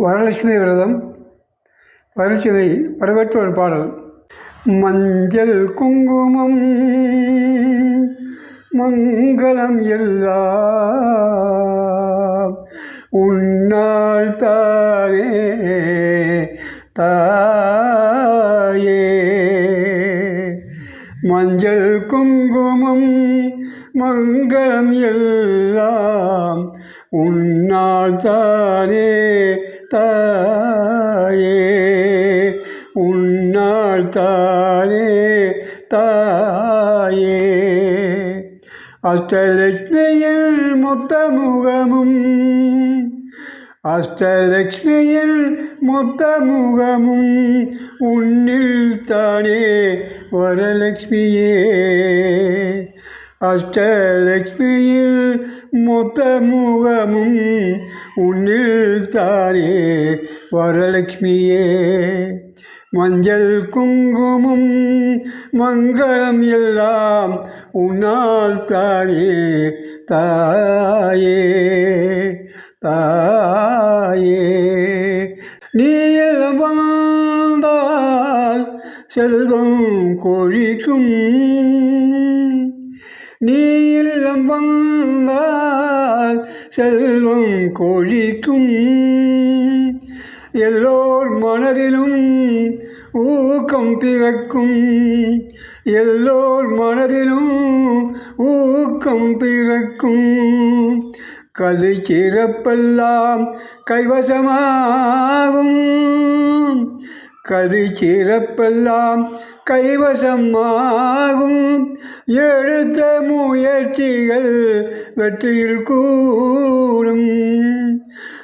வரலட்சுமி விரதம். வரலட்சுமி வரவேற்ற ஒரு பாடல். மஞ்சள் குங்குமம் மங்களம் எல்லாம் உன்னால் தானே தா மஞ்சள் குங்குமம் மங்களம் எல்லாம் உன்னால் தானே தாயே. உன்னால் தானே தாயே. அஷ்டலட்சுமியில் மொத்த முகமும் அஷ்டலக்ஷ்மியில் மொத்த முகமும் உன்னில் தானே வரலக்ஷ்மியே. அஷ்டலக்ஷ்மியில் மொத்த முகமும் உன்னில் தானே வரலக்ஷ்மியே. மஞ்சள் குங்குமம் மங்களம் எல்லாம் உன்னால் தானே தாயே. தாயே. நீ வாழ்ந்தால் செல்வம் கொழிக்கும். நீ வாழ்ந்தால் செல்வம் கொழிக்கும். எல்லோர் மனதிலும் ஊக்கம் பிறக்கும். எல்லோர் மனதிலும் ஊக்கம் பிறக்கும். கதை சிறப்பெல்லாம் கைவசமாகும். கதை சிறப்பெல்லாம் கைவசமாகும். எடுத்த முயற்சிகள் வெற்றியில் கூடும்.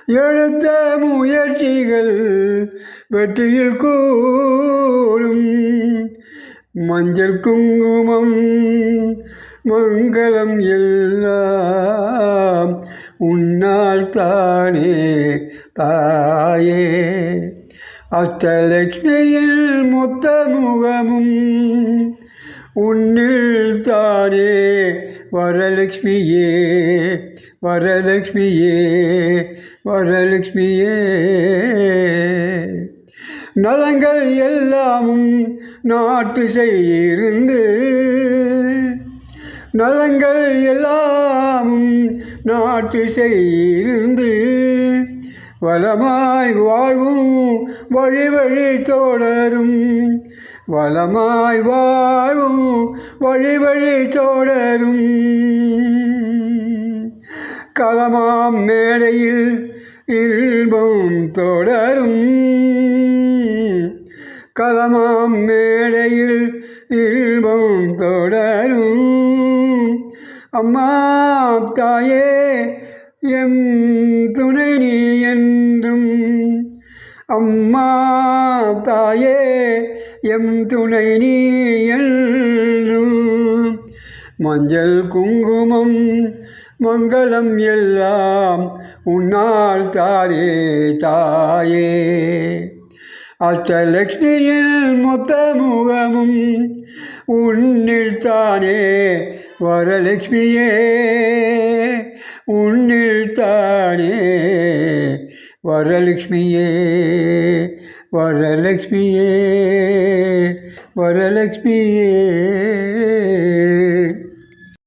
எடுத்த முயற்சிகள் வெற்றியில் கூடும். மஞ்சள் குங்குமம் மங்களம் எல்லாம் உன்னால் தானே தாயே. அஷ்டலக்ஷ்மியில் மொத்த முகமும் உன்னில் தானே. வரலக்ஷ்மியே வரலக்ஷ்மியே வரலக்ஷ்மியே. நலங்கள் எல்லாமும் நாட்டு செய்யிருந்து நலங்கள் எல்லாமும் நாட்டு செய்யிருந்து வளமாய் வாழ்வும் வழி வழி தோழரும் வளமாய் வாழ்வும் வழி வழி தோழரும் களமாம் மேடையில் இல்பம் தொடரும். களமாம் மேடையில் இல்பம் தொடரும். அம்மா தாயே எம் துணை நீ என்றும். அம்மா தாயே எம் துணை நீ என்றும். மஞ்சள் குங்குமம் மங்களம் எல்லாம் உன்னால் தாயே தாயே. அஷ்டலக்ஷ்மியில் மொத்த முகமும் உன்னில் தானே. வரலக்ஷ்மியே உன்னில் தானே. வரலக்ஷ்மியே வரலக்ஷ்மியே வரலக்ஷ்மியே